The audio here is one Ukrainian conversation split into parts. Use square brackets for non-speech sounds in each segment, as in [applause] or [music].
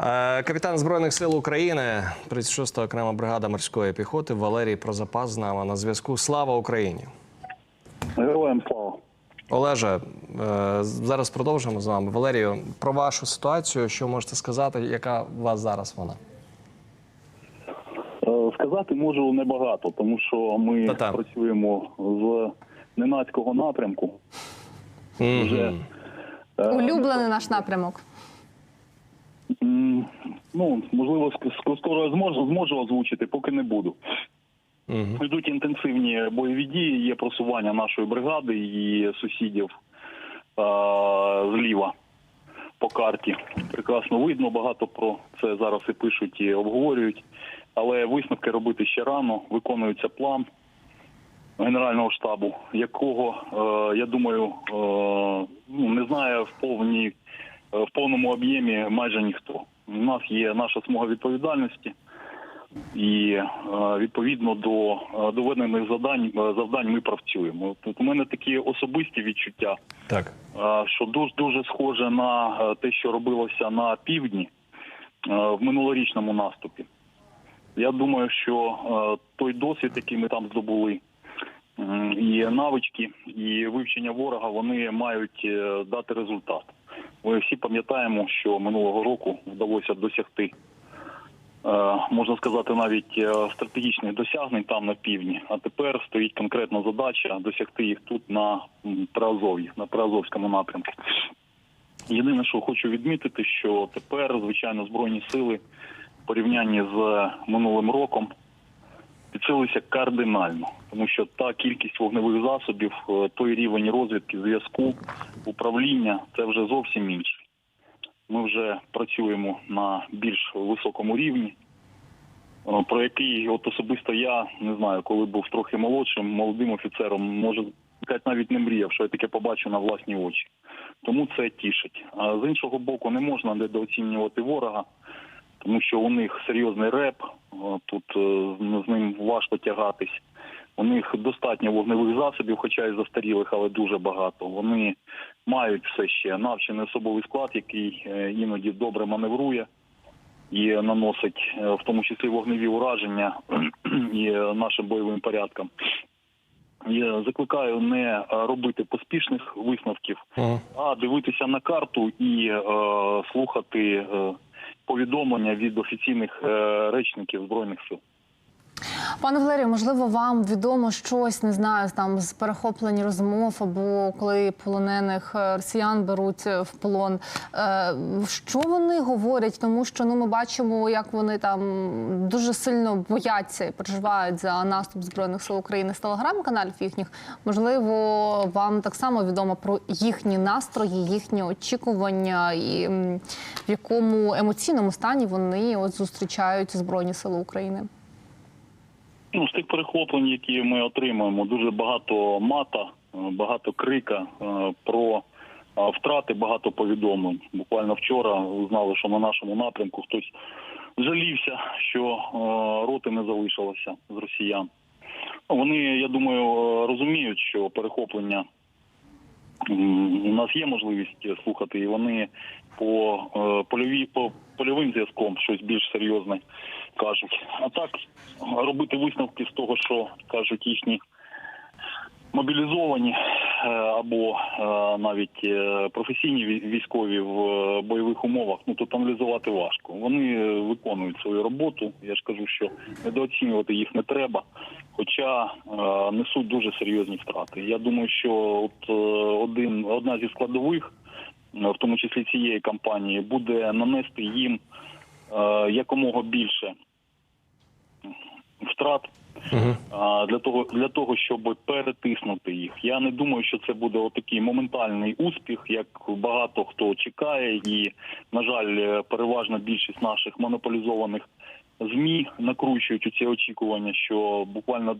Е, Капітан Збройних сил України, 36-та окрема бригада морської піхоти Валерій Прозапас з нами на зв'язку. Слава Україні! Героям слава. Олеже, е, зараз продовжимо з вами. Валерію, про вашу ситуацію, що можете сказати, яка у вас зараз вона? Е, Сказати можу небагато, тому що ми Та-та. працюємо з ненацького напрямку. Вже е, Улюблений наш напрямок. Ну можливо, ск- ск- скоро зможу зможу озвучити, поки не буду. Мгм. Йдуть інтенсивні бойові дії, є просування нашої бригади і сусідів е, зліва по карті. Прекрасно видно, багато про це зараз і пишуть, і обговорюють. Але висновки робити ще рано. Виконується план Генерального штабу, якого е, я думаю, е, ну не знає в повній в повному об'ємі майже ніхто. У нас є наша смуга відповідальності. І е, відповідно до е, доведених завдань е, завдань ми працюємо. Тут у мене такі особисті відчуття, Так. е, що дуже дуже схоже на е, те, що робилося на півдні е, в минулорічному наступі. Я думаю, що е, той досвід, який ми там здобули, і навички, і вивчення ворога, вони мають е, дати результат. Ми всі пам'ятаємо, що минулого року вдалося досягти е, можна сказати, навіть е, стратегічних досягнень там на півдні. А тепер стоїть конкретна задача досягти їх тут на Приазов'ї, на Приазовському напрямку. Єдине, що хочу відмітити, що тепер, звичайно, збройні сили в порівнянні з минулим роком підсилилися кардинально, тому що та кількість вогневих засобів, е, той рівень розвідки, зв'язку, управління це вже зовсім інший. Ми вже працюємо на більш високому рівні, е, про який от особисто я не знаю, коли був трохи молодшим, молодим офіцером, може навіть не мріяв, що я таке побачу на власні очі. Тому це тішить. А з іншого боку, не можна недооцінювати ворога, тому що у них серйозний реп, тут е, з ним важко тягатись. У них достатньо вогневих засобів, хоча й застарілих, але дуже багато. Вони мають все ще навчений особовий склад, який е, іноді добре маневрує і наносить е, в тому числі вогневі ураження [clears throat] і нашим бойовим порядкам. Я закликаю не робити поспішних висновків, а дивитися на карту і е, слухати е, повідомлення від офіційних е, речників збройних сил. Пане Валерію, можливо, вам відомо щось, не знаю, там з перехоплень розмов або коли полонених е, росіян беруть е, в полон. Е, Що вони говорять? Тому що ну ми бачимо, як вони там дуже сильно бояться і переживають за наступ збройних сил України з телеграм-каналів їхніх. Можливо, вам так само відомо про їхні настрої, їхні очікування, і в якому емоційному стані вони от зустрічають збройні сили України. Ну, з тих перехоплень, які ми отримуємо, дуже багато мата, е, багато крика е, про е, втрати, багато повідомлень. Буквально вчора узнали, що на нашому напрямку хтось жалівся, що роти не залишилося з росіян. Вони, я думаю, розуміють, що перехоплення у нас є можливість слухати, і вони по польові по польовим зв'язком щось більш серйозне кажуть. А так робити висновки з того, що кажуть їхні мобілізовані е, або е, навіть е, професійні військові в бойових умовах, ну тут аналізувати важко. Вони виконують свою роботу. Я ж кажу, що недооцінювати їх не треба, хоча несуть дуже серйозні втрати. Я думаю, що от один одна зі складових, в тому числі цієї кампанії, буде нанести їм е, якомога більше втрат а, для того, для того, щоб перетиснути їх. Я не думаю, що це буде отакий моментальний успіх, як багато хто чекає, і на жаль, переважна більшість наших монополізованих змі накручують у ці очікування, що буквально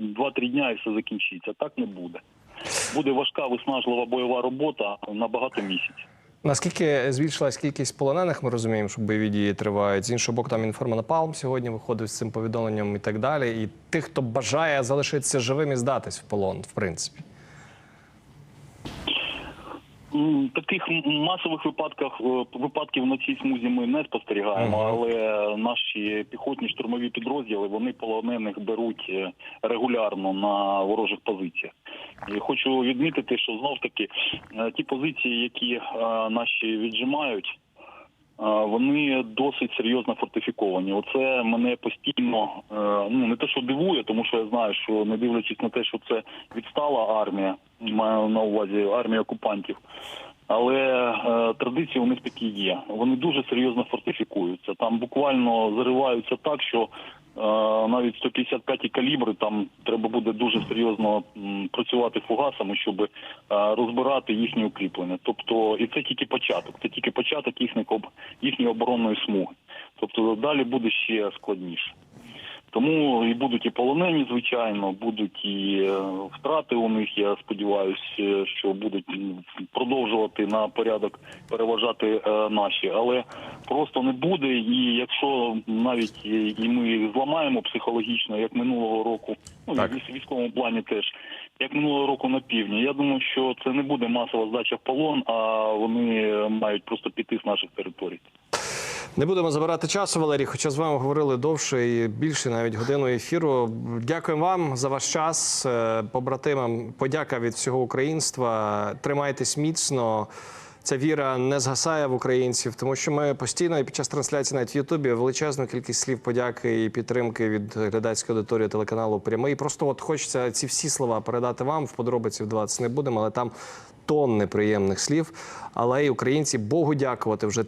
2-3 дня і все закінчиться. Так не буде. Буде важка виснажлива бойова робота на багато місяців. Наскільки збільшилась кількість полонених, ми розуміємо, що бойові дії тривають. З іншого боку, там інформонапалм сьогодні виходив з цим повідомленням і так далі. І тих, хто бажає залишитися живим і здатись в полон, в принципі. Таких масових випадках е, випадків на цій смузі ми не спостерігаємо, ага. але наші піхотні штурмові підрозділи вони полонених беруть е, регулярно на ворожих позиціях. І хочу відмітити, що знов таки е, ті позиції, які наші віджимають. Вони досить серйозно фортифіковані. Оце мене постійно е, ну не те, що дивує, тому що я знаю, що не дивлячись на те, що це відстала армія, маю на увазі армія окупантів. Але е, традиції у них такі є. Вони дуже серйозно фортифікуються. Там буквально зариваються так, що навіть 155 калібри там треба буде дуже серйозно працювати фугасами, щоб е, розбирати їхні укріплення. Тобто, і це тільки початок. Це тільки початок їхніх їхньої оборонної смуги. Тобто далі буде ще складніше. Тому і будуть і полонені, звичайно, будуть і е, втрати у них. Я сподіваюся, що будуть продовжувати на порядок переважати е, наші, але просто не буде. І якщо навіть і ми зламаємо психологічно, як минулого року, ну і в військовому плані теж. Як минулого року на півдні, я думаю, що це не буде масова здача в полон, а вони мають просто піти з наших територій. Не будемо забирати часу, Валерій. Хоча з вами говорили довше і більше, навіть годину ефіру. Дякуємо вам за ваш час. Е, Побратимам, подяка від всього українства. Тримайтесь міцно. Ця віра не згасає в українців, тому що ми постійно і під час трансляції навіть в Ютубі величезну кількість слів подяки і підтримки від глядацької аудиторії телеканалу Прямий. Просто от хочеться ці всі слова передати вам. В подробиці вдаватися не будемо, але там тонни приємних слів. Але й українці Богу дякувати вже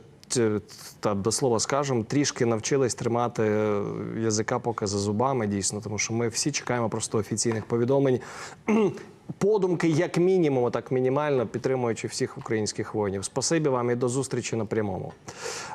та до слова скажемо, трішки навчились тримати е, язика поки за зубами, дійсно, тому що ми всі чекаємо просто офіційних повідомлень. [clears throat] Подумки, як мінімум, так мінімально підтримуючи всіх українських воїнів. Спасибі вам і до зустрічі на прямому.